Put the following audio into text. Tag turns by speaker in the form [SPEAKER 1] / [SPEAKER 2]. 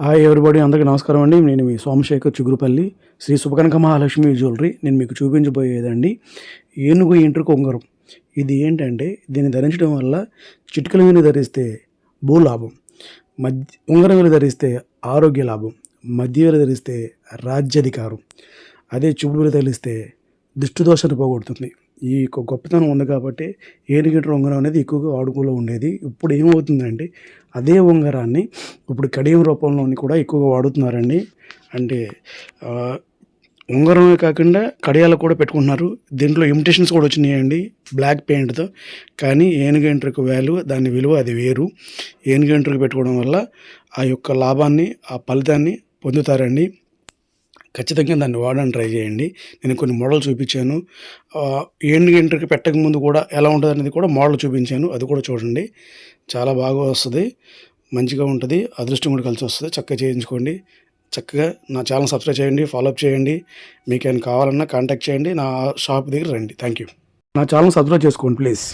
[SPEAKER 1] Hi everybody అందరికీ నమస్కారం అండి. నేను మీ సోమశేఖర్ చిగురుపల్లి. శ్రీ సుభకనక మహాలక్ష్మి జ్యువెలరీ. నేను మీకు చూపించబోయేదండి. ఏనుగు ఇంటర్కు ఉంగరం ఇది ఏంటంటే దీన్ని ధరించడం వల్ల చిటికల మీద ధరిస్తే భూలాభం మధ్య ఉంగరం మీద ధరిస్తే ఆరోగ్య లాభం మధ్య ధరిస్తే రాజ్యాధికారం అదే చూపులు వేలు ధరిస్తే పోగొడుతుంది. ఈ యొక్క గొప్పతనం ఉంది కాబట్టి ఏనుగింటర్ ఉంగరం అనేది ఎక్కువగా వాడుకలో ఉండేది. ఇప్పుడు ఏమవుతుందంటే అదే ఉంగరాన్ని ఇప్పుడు కడియం రూపంలోని కూడా ఎక్కువగా వాడుతున్నారండి. అంటే ఉంగరమే కాకుండా కడియాలు కూడా పెట్టుకుంటున్నారు. దీంట్లో ఇమిటేషన్స్ కూడా వచ్చినాయండి బ్లాక్ పెయింట్తో. కానీ ఏనుగంటకు వాల్యూ దాని విలువ అది వేరు. ఏనుగంటకు పెట్టుకోవడం వల్ల ఆ యొక్క లాభాన్ని ఆ ఫలితాన్ని పొందుతారండి. ఖచ్చితంగా దాన్ని వాడడానికి ట్రై చేయండి. నేను కొన్ని మోడల్ చూపించాను. ఏండి ఎంట్రీకి పెట్టక ముందు కూడా ఎలా ఉంటుంది అనేది కూడా మోడల్ చూపించాను. అది కూడా చూడండి. చాలా బాగా వస్తుంది. మంచిగా ఉంటుంది. అదృష్టం కూడా కలిసి వస్తుంది. చక్కగా చేయించుకోండి. చక్కగా నా ఛానల్ సబ్స్క్రైబ్ చేయండి. ఫాలోఅప్ చేయండి. మీకు ఏమైనా కావాలన్నా కాంటాక్ట్ చేయండి. నా షాప్ దగ్గర రండి. థ్యాంక్ యూ నా ఛానల్ సబ్స్క్రైబ్ చేసుకోండి ప్లీజ్.